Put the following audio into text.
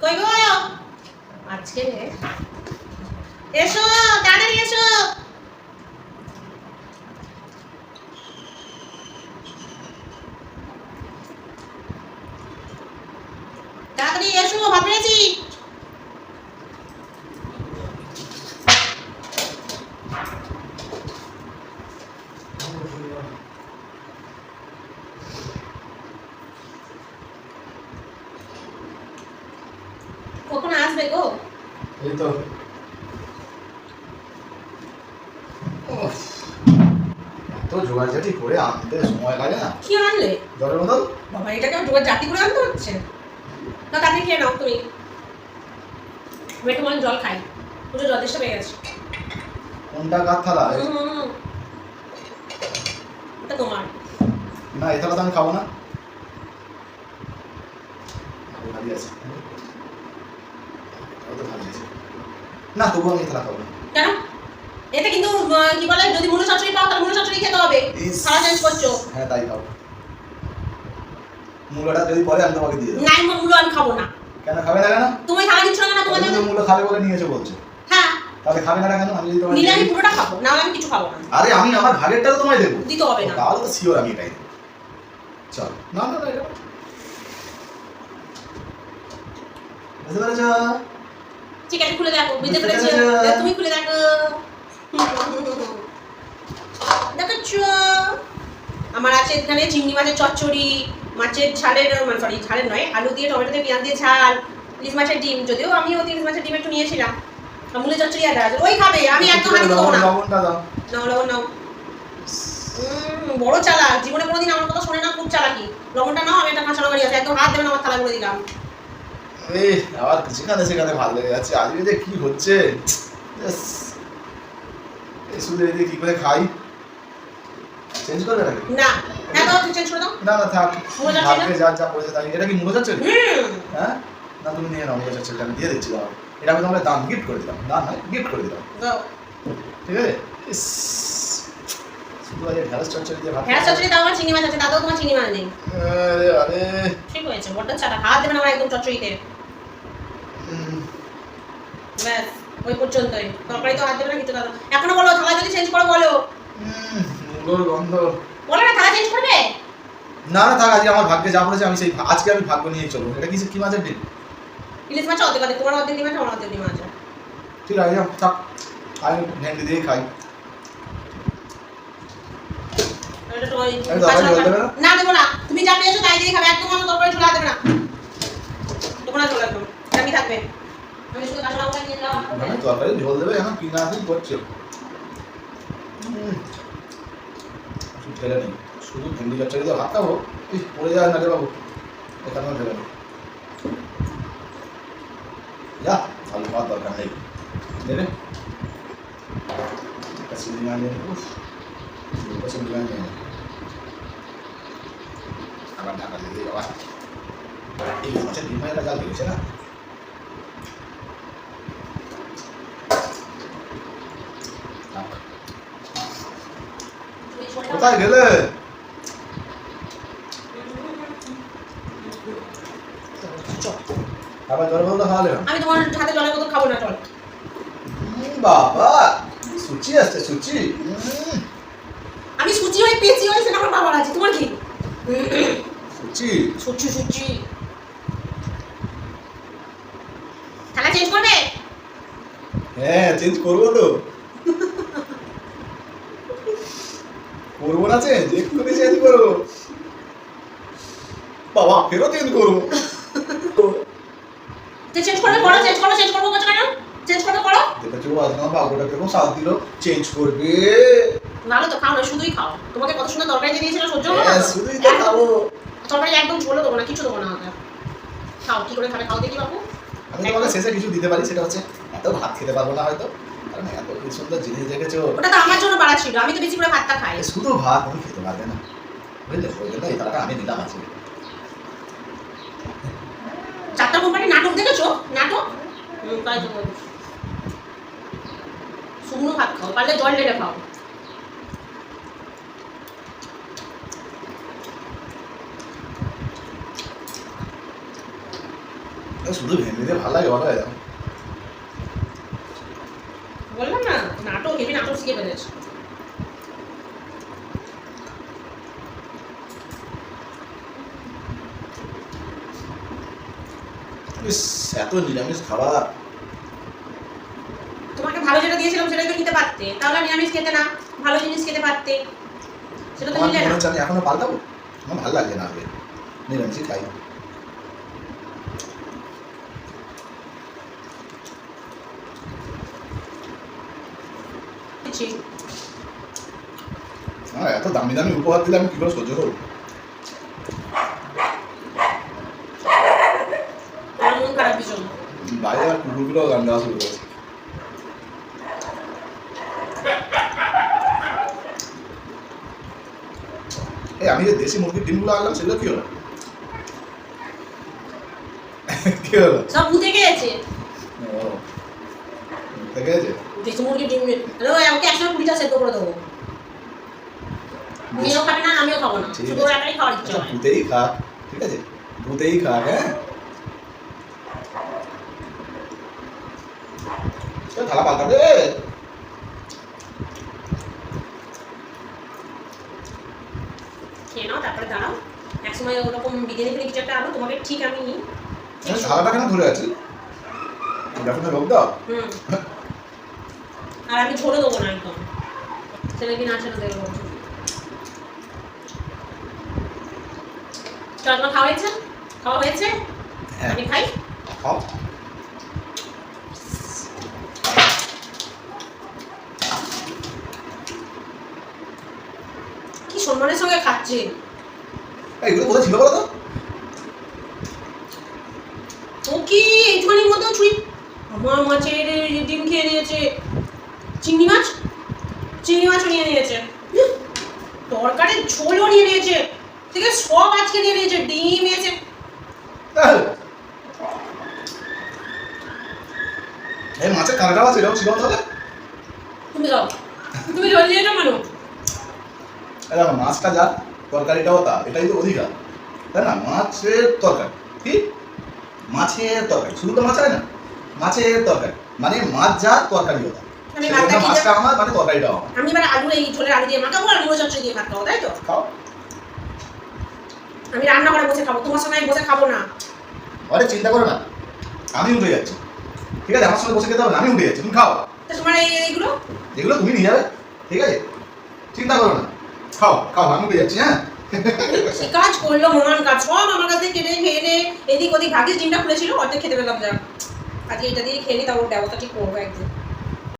কই গো? আজকে এসো তাড়াতাড়ি এসো। তাড়াতাড়ি এসো ভাত পেয়েছি কখন আসবে গো? এই তো। এত জোগাড়জাটি করে আনতে সময় লাগে না। কি আনলে? জলের বোতল? বাবা এটাকে জোগাড় জাতি করে আনতে হচ্ছে। না তাড়াতাড়ি খেয়ে নাও তুমি। আমি একটু জল খাই। পুরো যথেষ্ট পেয়ে গেছে। কোনটা কার থালা। ওটা তোমার। না এই থালা তো আমি খাব না। ভারী আছে এটাও তো ভারী আছে। না তবু আমি খাব না। কেন? এতে কিন্তু কি বলে যদি মুলো চচ্চড়ি পাও তাহলে মুলো চচ্চড়ি খেতে হবে। সারা চেঞ্জ করছ। হ্যাঁ তাই খাব। মূলটা যদি পরে আমি তোমাকে দিয়ে দেবো। নাই মুলো আমি খাব না। কেন খাবে না কেন? তুমি খাওয়া দিচ্ছ না কেন তোমার তুমি তো মূল্য খাবে বলে নিয়েছো বলছো। হ্যাঁ। তাহলে খাবে না কেন? আমি যদি তোমায় নিলে আমি পুরোটা খাব না আমি কিছু খাব না। আরে আমি আমার ভাগেরটা তো তোমায় দেবো। দিতে হবে না। তাহলে তো শিওর আমি এটাই চল। না না না এটা বুঝতে পেরেছ? ঠিক আছে খুলে দেখো বুঝতে পেরেছ? তুমি খুলে দেখো। দেখাচ্ছ আমার আছে এখানে চিংড়ি মাছের চচ্চড়ি মাছের ঝালের মানে সরি ঝালের নয় আলু দিয়ে টমেটো দিয়ে পেঁয়াজ দিয়ে ঝাল ইলিশ মাছের ডিম। যদিও আমি ওই ইলিশ মাছের ডিম একটু নিয়েছিলাম আর মুলে চচ্চড়ি আর আছে ওই খাবে আমি হাতে দেবো না। নাও লবণ নাও। বড় চালাক। জীবনে কোনোদিন আমার কথা শোনে না খুব চালাকি। লবণটা নাও আমি একটা কাঁচা নিয়ে আসি। একদম হাত দেবে না আমার থালা করে দিলাম। এই আবার যেখানে সেখানে ভালো লেগে যাচ্ছে। আজকে যে কি হচ্ছে। এই এদিকে কি করে খাই? চেঞ্জ করবে নাকি? না। হ্যাঁ দাও তুই চেঞ্জ করে দাও। না না থাক। মুলো যা যা পড়েছে তাই। এটা কি যাচ্ছে হ্যাঁ? না তুমি নিয়ে নাও মুলো যাচ্ছে আমি দিয়ে দিচ্ছি এটা আমি তোমাকে দাম গিফট করে দিলাম। দাম নয় গিফট করে দিলাম। ঠিক আছে? শুধু আজকে ঢেঁড়স চচ্চড়ি দিয়ে ভাত চচ্চড়ি দাও আমার চিংড়ি মাছ আছে। দাদাও তোমার চিংড়ি মাছ নেই। আরে আরে। ঠিক হয়েছে হাত আমার একদম চচ্চড়িতে। ব্যাস ওই পর্যন্তই। তরকারি তো হাত দেবে না কিছু দাদা এখনও বলো থালা যদি চেঞ্জ করো বলো। গন্ধ। বলো না থালা চেঞ্জ করবে? না না থাক আজকে আমার ভাগ্যে যা পড়েছে আমি সেই আজকে আমি ভাগ্য নিয়ে চলবো। এটা কি কি মাছের ডিম? ইলিশ মাছ অর্ধেক অর্ধেক তোমার অর্ধেক ডিম আছে আমার অর্ধেক ডিম আছে। ঠিক আছে যাও, থাক আমি ভেন্ডি দিয়ে খাই। তোমার দেবে না? দেবো না। তুমি যা পেয়েছ তাই দিয়ে খাবে একদম আমার তরকারি ছোলা দেবে না। দেবো না চলে একদম আমি থাকবে? মানে তরকারি ঝোল দেবে, এখন কিনা আসি করছে। ঠেলে নেই, শুধু ভেন্ডি চচ্চড়ি দিয়ে ভাত খাব পড়ে যায় না রে বাবু, এখানেও ঠেলে নেই। যা, ভালো খাওয়ার দরকার নেই। দেবে। আবার ঢাকা দিয়ে বাবা। এই মাছের ডিম ভাইটা জাল লেগেছে না থাক। তুমি ছোটটা- কোথায় গেলে? আবার জল বলতে খাওয়ালে আমি তোমার হাতে জলের বোতল খাব না চল। বাবা সুচি আসছে সুচি। আমি সুচি হয়ে পেঁচি হয়ে সেটা আমার বাবার আছে তোমার কি? সুচি। সুচি সুচি। থালা চেঞ্জ করবে? হ্যাঁ চেঞ্জ করব তো। করব না চেঞ্জ এক্ষুনি চেঞ্জ করব বাবা ফেরো চেঞ্জ করব চেঞ্জ করবে করো চেঞ্জ করো চেঞ্জ করব বলছো কেন? চেঞ্জ করবে করো। দেখেছ আজকে আমার বাবুটা কীরকম সাথ দিল? চেঞ্জ করবে। ভালো তো খাও না শুধুই খাও। তোমাকে কত সুন্দর তরকারি দিয়েছিল সহ্য হলো হ্যাঁ, না? শুধুই তো খাব। তরকারি একদম ঝোলও দেবো না কিছু দেবো না খাও কি করে খাবে খাও দেখি বাবু। আমি তোমাকে শেষে কিছু দিতে পারি সেটা হচ্ছে এত ভাত খেতে পারব না হয়তো। কারণ এত কি সুন্দর জিনিস দেখেছ ওটা তো আমার জন্য বাড়া ছিল আমি তো বেশি করে ভাতটা খাই। শুধু ভাত তুমি খেতে পারবে না। বুঝলে? ওই জন্য এই টাকাটা আমি নিলাম আছে চারটা কোম্পানি নাটক দেখেছ? নাটক। শুকনো ভাত খাও পারলে জল ঢেলে খাও। শুধু ভালো লাগে বলো বললাম না নাটক হেভি নাটক শিখে ফেলেছে। এত নিরামিষ খাবার। তোমাকে ভালো যেটা দিয়েছিলাম সেটাই তো নিতে পারতে। তাহলে নিরামিষ খেতে না ভালো জিনিস খেতে পারতে। সেটা তো নিলে মনে না। এখনও পাল্টাবো? আমার ভালো লাগে না নিরামিষই খাই। এত দামি দামি উপহার দিলে আমি কি করে সহ্য করব? বাইরে আর কুকুরগুলো গান শুরু করেছে। এই আমি যে দেশি মুরগির ডিমগুলো আনলাম সেগুলো কি হলো? কি হলো? সব ভূতে গেছে থেকে গেছে দেশি মুরগি ডিম হ্যালো আমাকে একসময় কুড়িটা সেদ্ধ করে দেবো। মেয়েও খাবে না আমিও খাব না। শুধু একাই খাওয়ার ইচ্ছে আচ্ছা ভূতেই খাক ঠিক আছে? ভূতেই খাক হ্যাঁ? থালা পাল্টাবে খেয়ে নাও তারপরে দাঁড়াও। একসময় ওরকম বিরিয়ানি ফিরে কিছু একটা আনো তোমাকে ঠিক আমি ঠিক থালাটা কেন ধরে আছি লোক দাও? হুম। আর আমি ঝোলে দেবো না একদম। ছেলে কি না ছেলে দেবো। তোমার খাওয়া হয়েছে? খাওয়া হয়েছে? হ্যাঁ। আমি খাই। খাও। কি সম্মানের সঙ্গে খাচ্ছে? এই, এগুলো কোথায় ছিল বলো তো? ও কি এইটুখানির মতো ছুরি? আমার মাছের ডিম খেয়ে নিয়েছে। চিংড়ি মাছ? চিংড়ি মাছও নিয়ে নিয়েছে। তরকারির ঝোলও নিয়ে নিয়েছে। ঠিক আছে সব আজকে নিয়ে নিয়েছে ডিম নিয়েছে। এই, মাছের কাঁটাটাও আছে এরকম ছিল তাহলে তুমি যাও। তুমি জল দিয়ে যাও এই দেখো মাছটা যা তরকারিটাও তা এটাই তো অধিকার। তাই না? মাছের তরকারি কি? মাছের তরকারি শুধু তো মাছ হয় না মাছের তরকারি। মানে মাছ যা তরকারিও তা। ভাতটা আমার মানে আমার আমি এবার আলু এই ঝোলের আলু দিয়ে মাখাবো আর মুড়ো চচ্চড়ি দিয়ে ভাত খাব তাই তো? খাও। আমি রান্না করে বসে খাব তোমার সঙ্গে বসে খাব না। আরে চিন্তা করো না আমি উঠে যাচ্ছি। ঠিক আছে আমার সঙ্গে বসে খেতে হবে আমি উঠে যাচ্ছি তুমি খাও। তো তোমার এই এইগুলো? যেগুলো তুমি নিয়ে যাবে ঠিক আছে? চিন্তা করো না খাও খাও আমি উঠে যাচ্ছি হ্যাঁ? সে কাজ করল মহান কাজ? সব আমার কাছে কেটে খেয়ে নে। এদিক ওদিক ভাগিস ডিমটা খুলেছিল অর্ধেক খেতে পেলাম যা আজকে এটা দিয়ে খেয়ে নি তারপর ব্যবস্থা ঠিক করব একদিন।